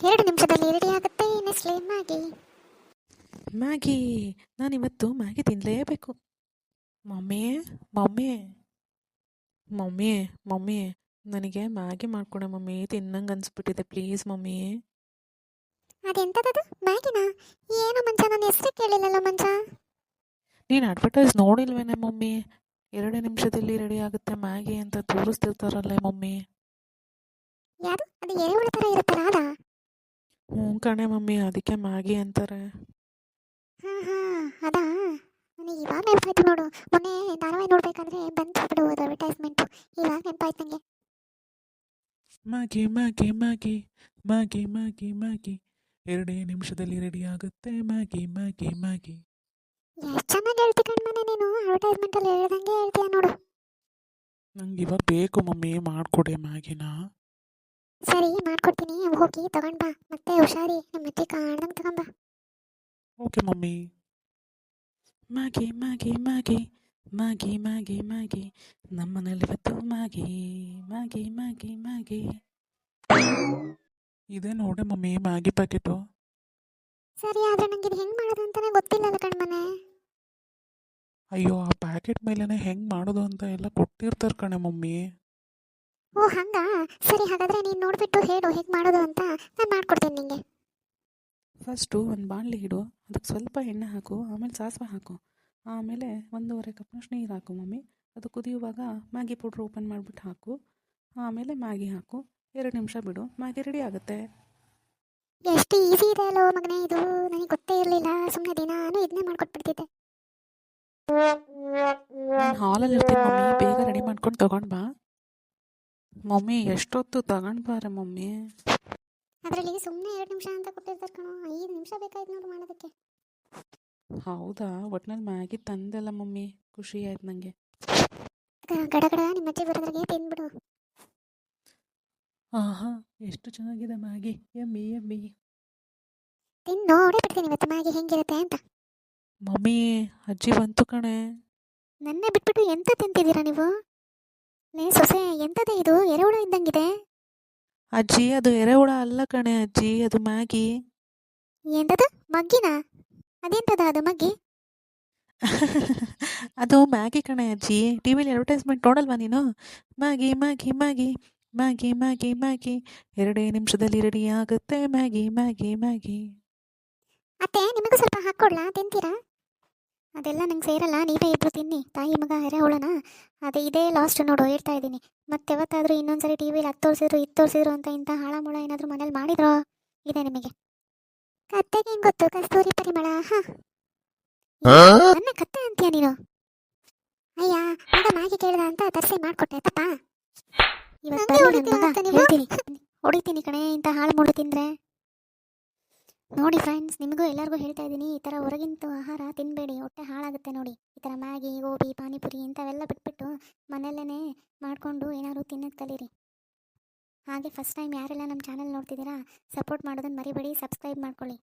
ಎರಡು ನಿಮಿಷದಲ್ಲಿ ರೆಡಿ ಆಗುತ್ತೆ. ನೆಸ್ಲೆ ಮ್ಯಾಗಿ ಮ್ಯಾಗಿ ನಾನಿವತ್ತು ಮ್ಯಾಗಿ ತಿನ್ನಲೇಬೇಕು ಮಮ್ಮಿ ಮಮ್ಮಿ ಮಮ್ಮಿ ಮಮ್ಮಿ ನನಗೆ ಮ್ಯಾಗಿ ಮಾಡ್ಕೊಡೆ ಮಮ್ಮಿ ತಿನ್ನಂಗೆ ಅನ್ಸ್ಬಿಟ್ಟಿದೆ ಪ್ಲೀಸ್ ಮಮ್ಮಿ. ಅದೆಂತದದು? ಮ್ಯಾಗಿನಾ? ಏನು ಮಂಚ? ನಾನು ಹೆಸರು ಕೇಳಿಲ್ಲಲ್ಲ ಮಂಚ. ನೀನು ಅಡ್ವರ್ಟೈಸ್ ನೋಡಿಲ್ವೇನೆ ಮಮ್ಮಿ? ಎರಡೇ ನಿಮಿಷದಲ್ಲಿ ರೆಡಿ ಆಗುತ್ತೆ ಮ್ಯಾಗಿ ಅಂತ ತೋರಿಸ್ತಿರ್ತಾರಲ್ಲ ಮಮ್ಮಿ. ಯಾರು? ಅದು ಎರೆಹುಳ ಥರ ಇರುತ್ತಲ್ಲ ಅದಾ ಹ್ಞೂ ಕಣೆ ಮಮ್ಮಿ ಅದಕ್ಕೆ ಮ್ಯಾಗಿ ಅಂತಾರೆ. ಹಾಂ ಹಾಂ ಅದಾ? ನನಗೆ ಇವಾಗ ನೆನಪಾಯ್ತು ನೋಡು. ಮೊನ್ನೆ ಧಾರಾವಾಹಿ ನೋಡ್ಬೇಕಂದ್ರೆ ಬಂತು ಬಿಡು ಅದು ಅಡ್ವರ್ಟೈಸ್ಮೆಂಟು ಇವಾಗ ನೆನಪಾಯ್ತು ನನಗೆ Maggi Maggi Maggi Maggi Maggi Maggi. ಎರಡೇ ನಿಮಿಷದಲ್ಲಿ ರೆಡಿ ಆಗುತ್ತೆ. Maggi Maggi Maggi. ಎಷ್ಟು ಚೆನ್ನಾಗಿ ಹೇಳ್ತಿ ಕಣ್ಮನೆ ನೀನು. ಅಡ್ವರ್ಟೈಸ್ಮೆಂಟಲ್ಲಿ ಹೇಳ್ದಂಗೆ ಹೇಳ್ತೀಯ ನೋಡು. ನಂಗೆ ಇವಾಗ ಬೇಕು ಮಮ್ಮಿ ಮಾಡಿಕೊಡಿ ಮ್ಯಾಗಿನ. ಸರಿ ಮಾಡ್ಕೊಡ್ತೀನಿ. ಹೋಗಿ ತಗೊಂಡ್ ಬಾ. ಮತ್ತೆ ಹುಷಾರಿ. ನಮ್ಮ ಅಜ್ಜಿ ಕಾಣ್ದಂಗೆ ತಗೊಂಬ ಓಕೆ ಮಮ್ಮಿ. ಮಾಗಿ ಮಾಗಿ ಮಾಗಿ ಮಾಗಿ ಮಾಗಿ ಮಾಗಿ ನಮ್ಮನೇಲಿ ಇವತ್ತು ಮಾಗಿ ಮಾಗಿ ಮಾಗಿ ಮಾಗಿ ಇದೆ ನೋಡಿ ಮಮ್ಮಿ ಮಾಗಿ ಪ್ಯಾಕೆಟು. ಸರಿ ಆದ್ರೆ ನಂಗೆ ಇದು ಹೆಂಗ್ ಮಾಡೋದು ಅಂತಾನೆ ಗೊತ್ತಿಲ್ಲಲ್ಲ ಕಣ್ಮನೆ. ಅಯ್ಯೋ ಆ ಪ್ಯಾಕೆಟ್ ಮೇಲೇ ಹೆಂಗೆ ಮಾಡೋದು ಅಂತ ಎಲ್ಲ ಕೊಟ್ಟಿರ್ತಾರೆ ಕಣೆ ಮಮ್ಮಿ. ಓ ಹಂಗಾ? ಸರಿ ಹಾಗಾದ್ರೆ ನೀನು ನೋಡ್ಬಿಟ್ಟು ಹೇಳು ಹೇಗೆ ಮಾಡೋದು ಅಂತ ನಾನು ಮಾಡ್ಕೊಡ್ತೀನಿ ನಿಂಗೆ. ಫಸ್ಟು ಒಂದು ಬಾಣಲಿ ಇಡು ಅದಕ್ಕೆ ಸ್ವಲ್ಪ ಎಣ್ಣೆ ಹಾಕು ಆಮೇಲೆ ಸಾಸಿವೆ ಹಾಕು. ಆಮೇಲೆ ಒಂದೂವರೆ ಕಪ್ನಷ್ಟು ನೀರು ಹಾಕು ಮಮ್ಮಿ. ಅದು ಕುದಿಯುವಾಗ ಮ್ಯಾಗಿ ಪೌಡ್ರ್ ಓಪನ್ ಮಾಡಿಬಿಟ್ಟು ಹಾಕು. ಆಮೇಲೆ ಮ್ಯಾಗಿ ಹಾಕು. ಎರಡು ನಿಮಿಷ ಬಿಡು ಮ್ಯಾಗಿ ರೆಡಿ ಆಗುತ್ತೆ. ಎಷ್ಟು ಈಸಿ ಇದೆ ಅಲ್ಲೋ ಮಗನೇ ಇದು. ನನಗೆ ಗೊತ್ತೇ ಇರಲಿಲ್ಲ. ಸುಮ್ಮನೆ ದಿನಾನು ಇದನ್ನೇ ಮಾಡ್ಕೊಟ್ಬಿಡ್ತಿದ್ದೆ. ಹಾಲಲ್ಲಿ ಇರ್ತೀನಿ ಮಮ್ಮಿ ಬೇಗ ರೆಡಿ ಮಾಡ್ಕೊಂಡು ತಗೊಂಡು ಬಾ. ಮಮ್ಮಿ ಎಷ್ಟೊತ್ತು ತಗೊಂಡ್ಬಾರೆ ಮಮ್ಮಿ? ಅದರಲ್ಲಿ ಸುಮ್ಮನೆ ಎರಡು ನಿಮಿಷ ಅಂತ ಕೊಟ್ಟಿರ್ತಾರೆ ಕಣೋ. ಐದು ನಿಮಿಷ ಬೇಕಾಯ್ತು ನೋಡು ಮಾಡೋದಕ್ಕೆ. ಹೌದಾ? ಒಟ್ನಲ್ಲಿ ಮ್ಯಾಗಿ ತಂದಲ್ಲ ಮಮ್ಮಿ. ಖುಷಿ ಆಯ್ತು ನನಗೆ ಗಡಗಡ ಗಡ ಗಡ ನಿಮ್ಮ ಅಜ್ಜಿ ಬರೋದ್ರಿಗೆ ತಿಂದ್ಬಿಡು. ಆಹಾ ಎಷ್ಟು ಚೆನ್ನಾಗಿದೆ ಮ್ಯಾಗಿ. ಎಮ್ಮಿ ಎಮ್ಮಿ. ತಿನ್ ನೋಡಿ ಬಿಡ್ತೀನಿ ಇವತ್ತು ಮ್ಯಾಗಿ ಹೆಂಗಿರುತ್ತೆ ಅಂತ. ಮಮ್ಮಿ ಅಜ್ಜಿ ಬಂತು ಕಣೆ. ನನ್ನೇ ಬಿಟ್ಬಿಟ್ಟು ಎಂತ ತಿಂತಿದ್ದೀರಾ ನೀವು? ಲೇ ಸೊಸೆ ಎಂತದೇ ಇದು? ಎರೆಹುಳ ಇದ್ದಂಗಿದೆ. ಅಜ್ಜಿ ಅದು ಎರೆಹುಳ ಅಲ್ಲ ಕಣೆ ಅಜ್ಜಿ ಅದು ಮ್ಯಾಗಿ. ಎಂತದ? ಮಗ್ಗಿನ? ಅದೆಂತದ ಅದು ಮಗ್ಗಿ? ಅದು ಮ್ಯಾಗಿ ಕಣೆ ಅಜ್ಜಿ. ಟಿ ವಿಲಿ ಅಡ್ವರ್ಟೈಸ್ಮೆಂಟ್ ನೋಡಲ್ವಾ ನೀನು? Maggi Maggi Maggi Maggi Maggi Maggi. ಎರಡೇ ನಿಮಿಷದಲ್ಲಿ ರೆಡಿ ಆಗುತ್ತೆ. Maggi Maggi Maggi. ಅತ್ತೆ ನಿಮಗೂ ಸ್ವಲ್ಪ ಹಾಕ್ಕೊಡ್ಲಾ? ತಿಂತೀರಾ? ಅದೆಲ್ಲ ನಂಗೆ ಸೇರಲ್ಲ ನೀವೇ ಇಬ್ಬರು ತಿನ್ನಿ. ತಾಯಿ ಮಗ ಎರೆಹುಳನ ಅದೇ ಇದೇ ಲಾಸ್ಟ್ ನೋಡು ಹೇಳ್ತಾ ಇದ್ದೀನಿ. ಮತ್ತೆ ಯಾವತ್ತಾದ್ರೂ ಇನ್ನೊಂದ್ಸರಿ ಟಿ ವಿಲಿ ಹತ್ತು ತೋರಿಸಿದ್ರು ಇದು ತೋರಿಸಿದ್ರು ಅಂತ ಇಂಥ ಹಾಳ ಮುಳ ಏನಾದರೂ ಮನೇಲಿ ಮಾಡಿದ್ರೋ? ಇದೆ ನಿಮಗೆ. ಕತ್ತೆಗೆ ಹೆಂಗ್ ಗೊತ್ತು? ಕಸ್ತೂರಿ ಪರಿಮಳ ಹಾ. ನನ್ನ ಕತ್ತೆ ಅಂತೀಯ ನೀನು? ಅಯ್ಯ ಮಗ ಮಾಗಿ ಕೇಳ್ದ ಅಂತ ತರ್ಸಿ ಮಾಡಿಕೊಟ್ಟೆ ತಪ್ಪ? ಇವತ್ತು ಹೇಳ್ತೀನಿ. ಹೊಡಿತೀನಿ ಕಣೆ ಇಂಥ ಹಾಳು ಮೂಳು ತಿಂದ್ರೆ. ನೋಡಿ ಫ್ರೆಂಡ್ಸ್ ನಿಮಗೂ ಎಲ್ಲರಿಗೂ ಹೇಳ್ತಾ ಇದ್ದೀನಿ, ಈ ಥರ ಹೊರಗಿಂತ ಆಹಾರ ತಿನ್ನಬೇಡಿ ಹೊಟ್ಟೆ ಹಾಳಾಗುತ್ತೆ ನೋಡಿ. ಈ ಥರ ಮ್ಯಾಗಿ, ಗೋಬಿ, ಪಾನಿಪುರಿ ಇಂಥವೆಲ್ಲ ಬಿಟ್ಬಿಟ್ಟು ಮನೆಯಲ್ಲೇ ಮಾಡಿಕೊಂಡು ಏನಾದರೂ ತಿನ್ನೋದು ಕಲೀರಿ. ಹಾಗೆ ಫಸ್ಟ್ ಟೈಮ್ ಯಾರೆಲ್ಲ ನಮ್ಮ ಚಾನಲ್ ನೋಡ್ತಿದ್ದೀರಾ ಸಪೋರ್ಟ್ ಮಾಡೋದನ್ನು ಮರಿಬೇಡಿ ಸಬ್ಸ್ಕ್ರೈಬ್ ಮಾಡ್ಕೊಳ್ಳಿ.